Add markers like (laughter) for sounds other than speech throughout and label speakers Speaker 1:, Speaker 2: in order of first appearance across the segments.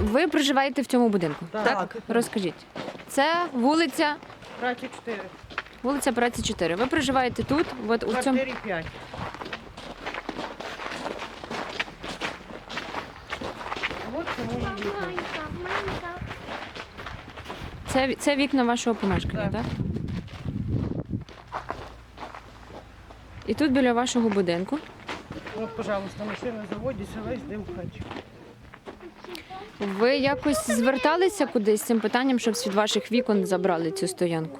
Speaker 1: Ви проживаєте в цьому будинку?
Speaker 2: Так.
Speaker 1: Розкажіть. Це вулиця,
Speaker 2: Праці 4,
Speaker 1: вулиця Праці 4. Ви проживаєте тут, от у цьому.
Speaker 2: квартирі 5. От це мої вікна.
Speaker 1: Це, це вікна вашого помешкання, так?
Speaker 2: Так.
Speaker 1: І тут біля вашого будинку.
Speaker 2: От, пожалуйста, машина заводиться, весь дим хаті.
Speaker 1: Ви якось зверталися кудись з цим питанням, щоб від ваших вікон забрали цю стоянку?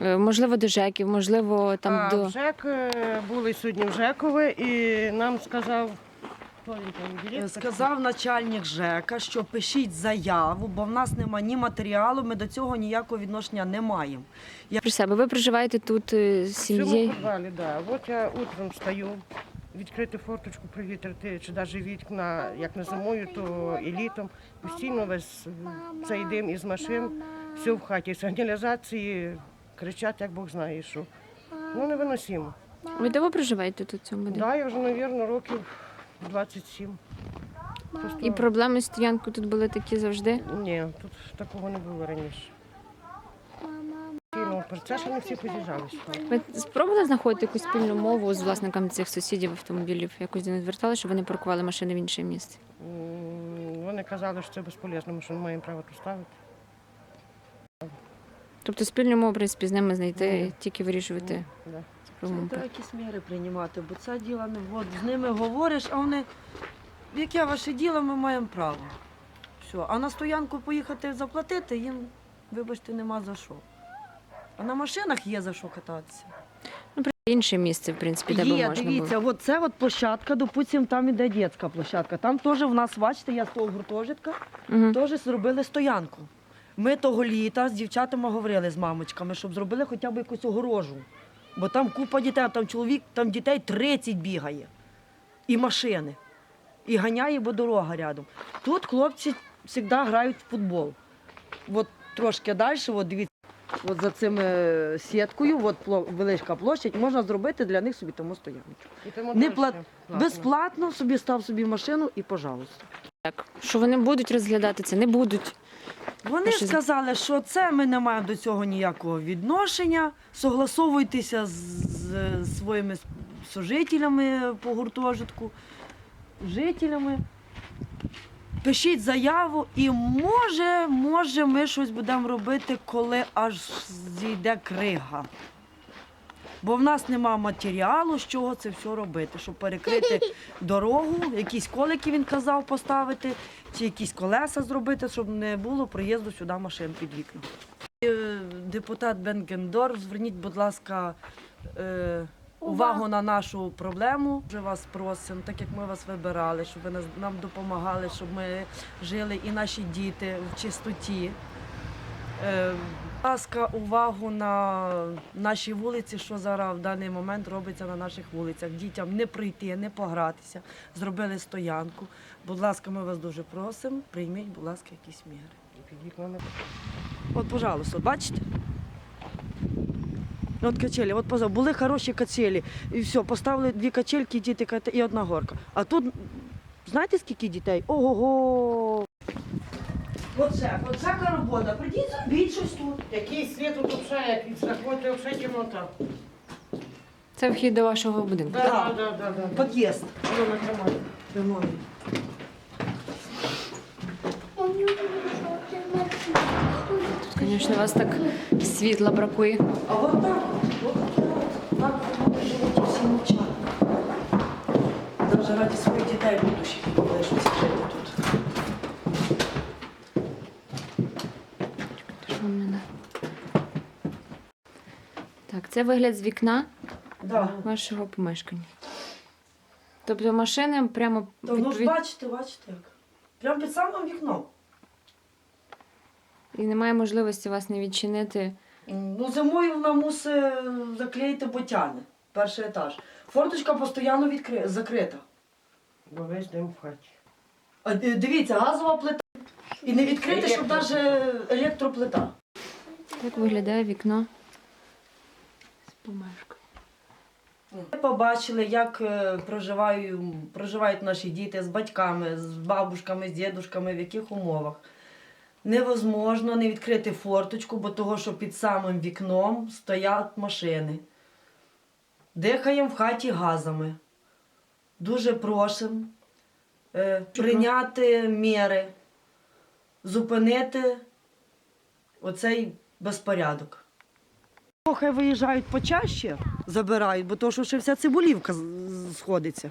Speaker 1: Е, Можливо, до ЖЕКів, можливо, там
Speaker 2: а
Speaker 1: до.
Speaker 2: в ЖЕК е, були сьогодні в ЖЕКове і нам сказав,
Speaker 3: Сказав начальник ЖЕКа, що пишіть заяву, бо в нас нема ні матеріалу, ми до цього ніякого відношення не маємо.
Speaker 1: Про себе. Ви проживаєте тут е, з сім'єю?
Speaker 2: підвалі, да. От я утром встаю, відкрити форточку, привітрити, чи навіть вікна, як не зимою, то і літом. Постійно весь цей дим із машин, все в хаті. Сигналізації кричать, як Бог знає, що. Ну, невиносимо.
Speaker 1: Ви довго проживаєте тут в цьому будинку?
Speaker 2: Да, я вже, мабуть, років 27. Просто...
Speaker 1: І проблеми з стоянкою тут були такі завжди.
Speaker 2: Ні, тут такого не було раніше. Ну, про це ще не всі.
Speaker 1: Ви спробували знаходити якусь спільну мову з власниками цих сусідів автомобілів? Якось до них звертали, щоб вони паркували машини в інше місце?
Speaker 2: М, Вони казали, що це безполезно, ми що не маємо права тут ставити.
Speaker 1: Тобто спільну мову, в принципі, з ними знайти, тільки вирішувати
Speaker 2: Да.
Speaker 3: Треба якісь міри приймати, бо це діло не от з ними говориш, а вони, яке ваше діло, ми маємо право. Все. А на стоянку поїхати заплатити, їм, вибачте, нема за що. А на машинах є за що кататися.
Speaker 1: Інше місце, в принципі, де би
Speaker 3: Є,
Speaker 1: можна
Speaker 3: дивіться,
Speaker 1: було.
Speaker 3: от це от площадка, допустим, там іде дитяча площадка. Там теж в нас, бачите, я з того гуртожитка,
Speaker 1: Угу.
Speaker 3: теж зробили стоянку. Ми того літа з дівчатами говорили з мамочками, щоб зробили хоча б якусь огорожу. Бо там купа дітей, там чоловік, там дітей 30 бігає. І машини. І ганяє, бо дорога рядом. Тут хлопці завжди грають в футбол. От трошки далі, от дивіться, от за цим е, сіткою, от велика площадь, можна зробити для них собі тому стоянку.
Speaker 2: І тому
Speaker 3: Не плат- Безплатно собі став собі машину і пожалуйста.
Speaker 1: Так, що вони будуть розглядати це, не будуть.
Speaker 3: Вони
Speaker 1: Ваші
Speaker 3: сказали, що це ми не маємо до цього ніякого відношення. Согласовуйтеся з, з своїми с- сожителями по гуртожитку, жителями. Пишіть заяву і може, може, ми щось будемо робити, коли аж зійде крига. Бо в нас нема матеріалу, з чого це все робити, щоб перекрити (laughs) дорогу, якісь колики він казав поставити, чи якісь колеса зробити, щоб не було проїзду сюди машин під вікна. Е, Депутат Бенгендор, зверніть, будь ласка, е, увагу на нашу проблему. Вже вас просимо, так як ми вас вибирали, щоб ви нам допомагали, щоб ми жили і наші діти в чистоті. Будь ласка, увагу на наші вулиці, що зараз в даний момент робиться на наших вулицях. Дітям не прийти, не погратися. Зробили стоянку. Будь ласка, ми вас дуже просимо. Прийміть, будь ласка, якісь міри. От, пожалуйста, бачите? От качелі, от поза були хороші качелі. І все, поставили дві качельки, діти і одна горка. А тут, знаєте, скільки дітей? Ого-го! Оце, оце робота. Придіть, зробіть щось тут.
Speaker 2: Який світ тут взагалі, як від заходить, взагалі темнота.
Speaker 1: Це вхід до вашого будинку.
Speaker 2: Да,
Speaker 3: Да.
Speaker 2: да, да, да.
Speaker 3: Під'їзд.
Speaker 2: Ну, на.
Speaker 3: Ремонт.
Speaker 1: Тут, звісно, у вас так світла бракує.
Speaker 3: А от так, от так, так живуть всі мовчать. Навіть раді своїх дітей будущих лишуться жити тут.
Speaker 1: Що в мене? Так, це вигляд з вікна
Speaker 3: Да.
Speaker 1: вашого помешкання. Тобто машини прямо
Speaker 3: То ну ж бачите, бачите як. Прямо під самим вікном.
Speaker 1: і немає можливості вас не відчинити.
Speaker 3: Ну, зимою вона мусить заклеїти ботяни. Перший етаж. Форточка постійно відкри... закрита.
Speaker 2: Бо весь дим в хаті.
Speaker 3: А, ди- дивіться, газова плита. І не відкрити, щоб навіть електроплита.
Speaker 1: Так виглядає вікно помешкання.
Speaker 3: Ми побачили, як е, проживаю, проживають наші діти з батьками, з бабушками, з дідушками, в яких умовах. Невозможно не відкрити форточку, бо того, що під самим вікном стоять машини. Дихаємо в хаті газами. Дуже просимо е, прийняти міри, зупинити оцей безпорядок. Хай виїжджають почаще, забирають, бо то, що ще вся цибулівка сходиться.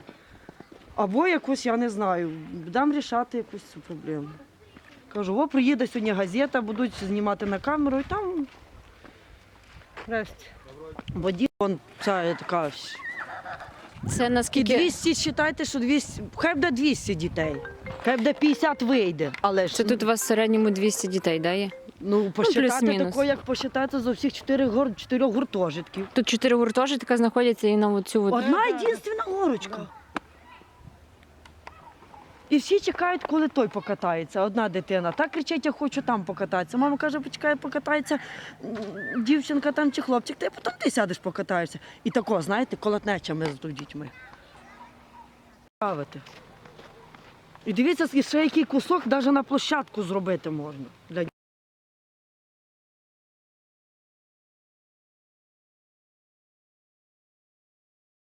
Speaker 3: Або якось, я не знаю, дам рішати якусь цю проблему. Кажу, о, приїде сьогодні газета, будуть знімати на камеру і там
Speaker 2: Здрасте.
Speaker 3: воді, вон ця така.
Speaker 1: Це
Speaker 3: І
Speaker 1: наскільки
Speaker 3: 200, вважайте, що 200, хай буде 200 дітей, хай буде 50 вийде, але ж
Speaker 1: це тут у вас в середньому 200 дітей, да, є?
Speaker 3: Ну, посчитати
Speaker 1: плюс-мінус.
Speaker 3: тако, як посчитати за всіх чотирьох гур, чотирьох гуртожитків.
Speaker 1: Тут чотири гуртожитка знаходяться і на оцю от.
Speaker 3: Одна єдинственна горочка. І всі чекають, коли той покатається. Одна дитина. Так кричить, я хочу там покататися. Мама каже, почекай, покатається м, дівчинка там чи хлопчик, ти потім ти сядеш покатаєшся. І тако, знаєте, колотнечами з дітьми. Ставити. І дивіться, ще який кусок навіть на площадку зробити можна. Для